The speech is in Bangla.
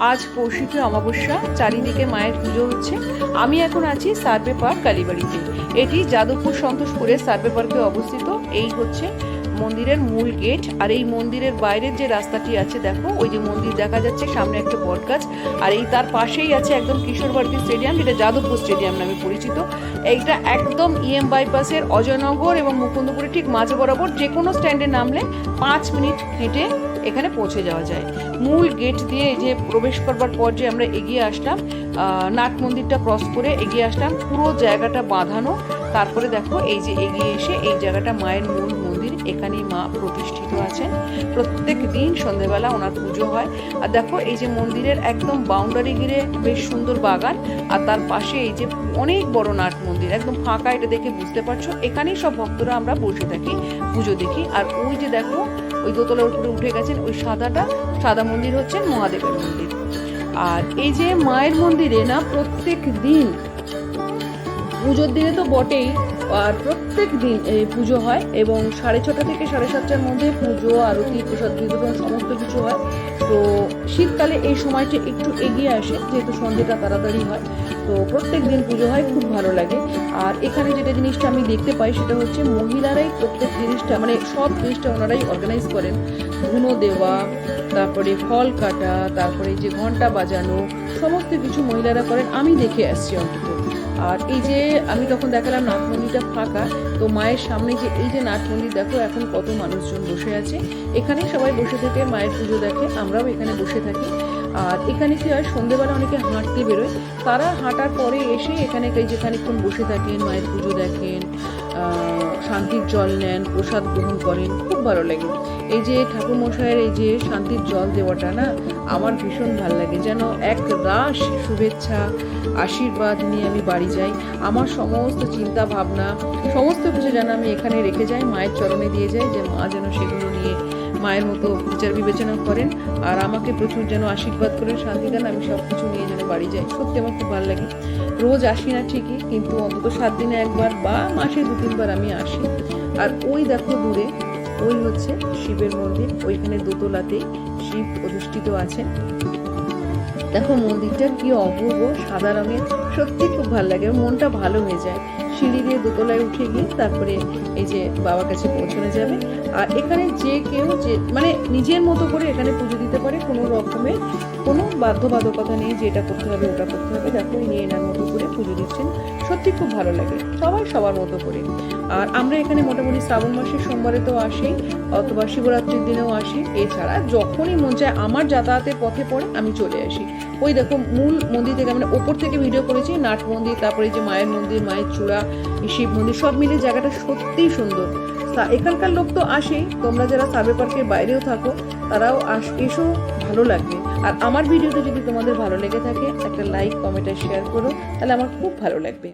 আজ কৌশিকী অমাবস্যা, চারিদিকে মায়ের পুজো হচ্ছে। আমি এখন আছি সার্ভে পার্ক কালীবাড়িতে। এটি যাদবপুর সন্তোষপুরের সার্ভে পার্কে অবস্থিত। এই হচ্ছে মন্দিরের মূল গেট। আর এই মন্দিরের বাইরের যে রাস্তাটি আছে, দেখো, ওই যে মন্দির দেখা যাচ্ছে, সামনে একটা বট গাছ আর এই তার পাশেই আছে একদম কিশোর ভারতী স্টেডিয়াম, যেটা যাদবপুর স্টেডিয়াম নামে পরিচিত। এইটা একদম ইএম বাইপাসের অজয়নগর এবং মুকুন্দপুরে ঠিক মাঝ বরাবর যে কোনো স্ট্যান্ডে নামলে পাঁচ মিনিট হেঁটে এখানে পৌঁছে যাওয়া যায়। মূল গেট দিয়ে এই যে প্রবেশ করবার পর যে আমরা এগিয়ে আসলাম নাট মন্দিরটা ক্রস করে এগিয়ে আসলাম, পুরো জায়গাটা বাঁধানো। তারপরে দেখো এই যে এগিয়ে এসে এই জায়গাটা মায়ের মূল মন্দির, এখানেই মা প্রতিষ্ঠিত আছেন। প্রত্যেক দিন সন্ধেবেলা ওনার পুজো হয়। আর দেখো এই যে মন্দিরের একদম বাউন্ডারি ঘিরে বেশ সুন্দর বাগান। আর তার পাশে এই যে অনেক বড় নাট মন্দির, একদম ফাঁকা, এটা দেখে বুঝতে পারছ। এখানেই সব ভক্তরা আমরা বসে থাকি, পুজো দেখি। আর ওই যে দেখো, ওই দোতলার উপরে উঠে গেছেন ওই সাদাটা, সাদা মন্দির হচ্ছে মহাদেবের মন্দির। আর এই যে মায়ের মন্দিরে না, প্রত্যেক দিন, পুজোর দিনে তো বটেই আর প্রত্যেক দিন এই পুজো হয় এবং সাড়ে ছটা থেকে সাড়ে সাতটার মধ্যে পুজো, আরতি, প্রসাদ বিতরণ, সমস্ত কিছু হয়। তো শীতকালে এই সময়টা একটু এগিয়ে আসে, যেহেতু সন্ধ্যেটা তাড়াতাড়ি হয়। তো প্রত্যেক দিন পুজো হয়, খুব ভালো লাগে। আর এখানে যেটা জিনিসটা আমি দেখতে পাই, সেটা হচ্ছে মহিলারাই প্রত্যেক জিনিসটা মানে সব জিনিসটা ওনারাই অর্গানাইজ করেন। ধুনো দেওয়া, তারপরে ফল কাটা, তারপরে যে ঘণ্টা বাজানো, সমস্ত কিছু মহিলারা করেন। আমি দেখে আসছি অন্তত। আর এই যে আমি তখন দেখালাম নাট মন্দিরটা ফাঁকা, তো মায়ের সামনে যে এই যে নাট মন্দির দেখো এখন কত মানুষজন বসে আছে। এখানে সবাই বসে থাকে, মায়ের পুজো দেখে, আমরাও এখানে বসে থাকি। আর এখানে কি হয়, সন্ধেবেলা অনেকে হাঁটতে বেরোয়। তারা হাঁটার পরে এসে এখানে এই যে বসে থাকেন, মায়ের পুজো দেখেন শান্তির জল নেন, প্রসাদ গ্রহণ করেন, খুব ভালো লাগে। এই যে ঠাকুরমশাইয়ের এই যে শান্তির জল দেওয়াটা না, আমার ভীষণ ভালো লাগে। যেন এক রাস শুভেচ্ছা, আশীর্বাদ নিয়ে আমি বাড়ি যাই। আমার সমস্ত চিন্তা ভাবনা, সমস্ত কিছু যেন আমি এখানে রেখে যাই, মায়ের চরণে দিয়ে যাই, যে মা যেন সেগুলো নিয়ে মায়ের মতো বিচার বিবেচনা করেন আর আমাকে প্রচুর যেন আশীর্বাদ করেন, শান্তি দেন, আমি সব কিছু নিয়ে যেন বাড়ি যাই। সত্যি আমার খুব ভালো লাগে। রোজ আসি না ঠিকই, কিন্তু অন্তত সাত দিনে একবার বা মাসে দু তিনবার আমি আসি। আর ওই দেখো দূরে, ওই হচ্ছে শিবের মন্দির। ওইখানে দোতলাতেই শিব অধিষ্ঠিত আছেন। দেখো মন্দিরটা কি অপূর্ব সাদা রঙের, সত্যি খুব ভালো লাগে। মনটা ভালো হয়ে যায়। সিঁড়ি দিয়ে দোতলায় উঠে গিয়ে তারপরে এই যে বাবার কাছে পৌঁছানো যাবে। আর এখানে যে কেউ যে মানে নিজের মতো করে এখানে পুজো দিতে পারে কোনো রকমের কোনো বাধ্যবাধকতা নেই যে এটা করতে হবে, ওটা করতে হবে। দেখো নিয়ে এনার মতো করে পুজো দিচ্ছেন। সত্যি খুব ভালো লাগে। সবাই সবার মতো করে। আর আমরা এখানে মোটামুটি শ্রাবণ মাসের সোমবারে তো আসি, অথবা শিবরাত্রির দিনেও আসি। এছাড়া যখনই মন চায় আমার যাতায়াতের পথে পড়ে আমি চলে আসি। ওই দেখো, মূল মন্দির থেকে মানে ওপর থেকে ভিডিও করেছি, নাট মন্দির, তারপরে যে মায়ের মন্দির, মায়ের চূড়া শিব মন্দির সব মিলে জায়গাটা সত্যিই সুন্দর। তা এখানকার লোক তো আসেই, তোমরা যারা সার্ভে পার্কের বাইরেও থাকো, তারাও আস, এসো, ভালো লাগবে। আর আমার ভিডিওতে যদি তোমাদের ভালো লেগে থাকে, একটা লাইক কমেন্ট আর শেয়ার করো, তাহলে আমার খুব ভালো লাগবে।